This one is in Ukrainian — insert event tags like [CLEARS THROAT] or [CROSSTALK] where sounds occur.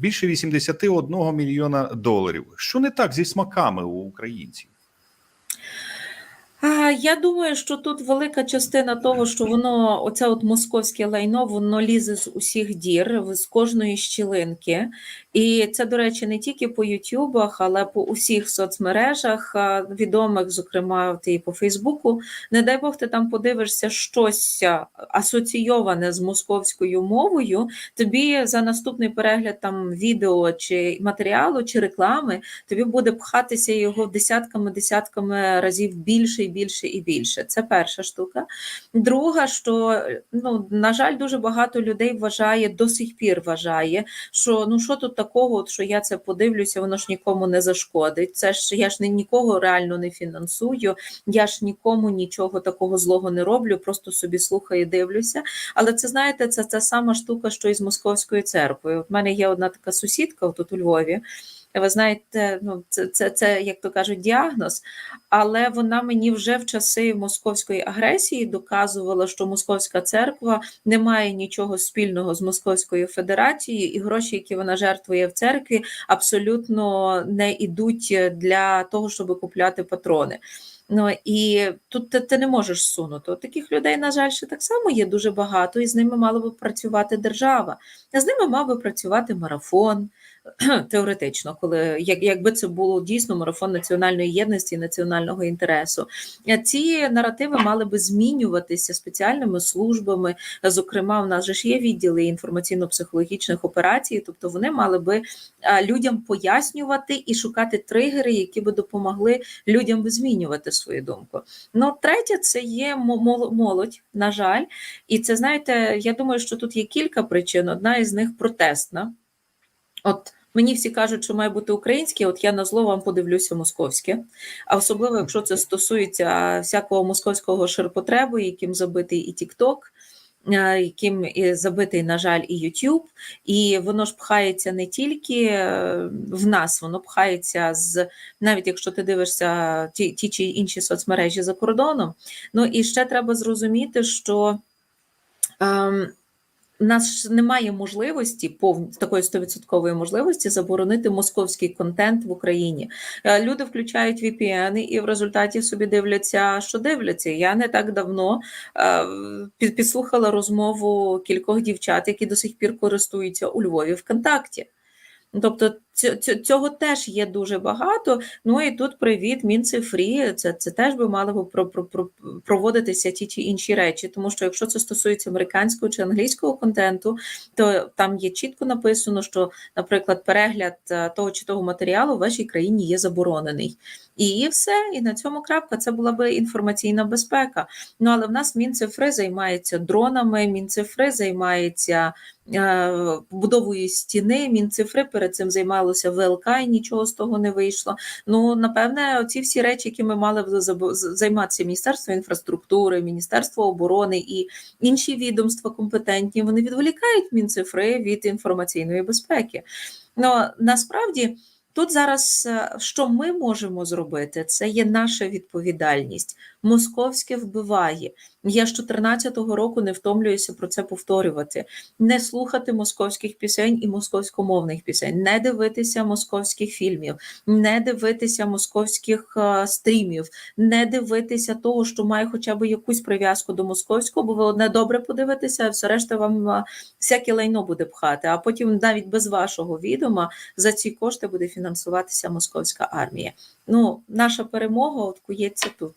більше 81 мільйона доларів. Що не так зі смаками у українців? Я думаю, що тут велика частина того, що воно, оце от московське лайно, воно лізе з усіх дір, з кожної щілинки. І це, до речі, не тільки по Ютубах, але по усіх соцмережах, відомих, зокрема, і по Фейсбуку. Не дай Бог, ти там подивишся щось асоційоване з московською мовою. Тобі за наступний перегляд там відео чи матеріалу, чи реклами, тобі буде пхатися його десятками, десятками разів більше більше і більше. Це перша штука. Друга, що ну на жаль, дуже багато людей вважає до сих пір вважає, що ну що тут такого, от, що я це подивлюся, воно ж нікому не зашкодить. Це ж я ж не нікого реально не фінансую, я ж нікому нічого такого злого не роблю, просто собі слухаю, і дивлюся. Але це знаєте, це та сама штука, що і з московською церквою. От мене є одна така сусідка тут у Львові. Ви знаєте, ну це, це, це, як то кажуть, діагноз, але вона мені вже в часи московської агресії доказувала, що московська церква не має нічого спільного з Московською Федерацією, і гроші, які вона жертвує в церкві, абсолютно не йдуть для того, щоб купляти патрони. Ну і тут ти, ти не можеш сунути. Таких людей, на жаль, ще так само є дуже багато, і з ними мала би працювати держава. А з ними мав би працювати марафон [CLEARS THROAT] теоретично, коли як, якби це було дійсно марафон національної єдності і національного інтересу. Ці наративи мали би змінюватися спеціальними службами. Зокрема, в нас же ж є відділи інформаційно-психологічних операцій, тобто вони мали би людям пояснювати і шукати тригери, які би допомогли людям змінювати свою думку. Ну, третє, це є молодь, на жаль, і це знаєте, я думаю, що тут є кілька причин. Одна із них протестна. От мені всі кажуть, що має бути українське, от я на зло вам подивлюся московське. А особливо, якщо це стосується всякого московського ширпотребу, яким забитий і Тікток, яким забитий, на жаль, і Ютуб, і воно ж пхається не тільки в нас, воно пхається з навіть якщо ти дивишся ті, ті чи інші соцмережі за кордоном. Ну і ще треба зрозуміти, що. Ем, у нас немає можливості, повні такої стовідсоткової можливості заборонити московський контент в Україні. Е, люди включають VPN і в результаті собі дивляться, що дивляться. Я не так давно е, підслухала розмову кількох дівчат, які до сих пір користуються у Львові ВКонтакті. Тобто цього теж є дуже багато. Ну і тут привіт, Мінцифрі, це це теж би мали б про, про, про, проводитися ті чи інші речі. Тому що якщо це стосується американського чи англійського контенту, то там є чітко написано, що, наприклад, перегляд е, того чи того матеріалу в вашій країні є заборонений. І все, і на цьому крапка це була би інформаційна безпека. Ну але в нас Мінцифри займається дронами, Мінцифри займається е, будовою стіни, Мінцифри перед цим займалося ВЛК, і нічого з того не вийшло. Ну напевне, ці всі речі, які ми мали займатися Міністерство інфраструктури, Міністерство оборони і інші відомства компетентні, вони відволікають Мінцифри від інформаційної безпеки. Ну насправді. Тут зараз е, що ми можемо зробити, це є наша відповідальність. Московське вбиває. Я з 14-го року не втомлююся про це повторювати. Не слухати московських пісень і московськомовних пісень, не дивитися московських фільмів, не дивитися московських стрімів, не дивитися того, що має хоча б якусь прив'язку до московського, бо ви одне добре подивитеся, а все решта вам всяке лайно буде пхати. А потім навіть без вашого відома за ці кошти буде фінансуватися московська армія. Ну, наша перемога от кується тут.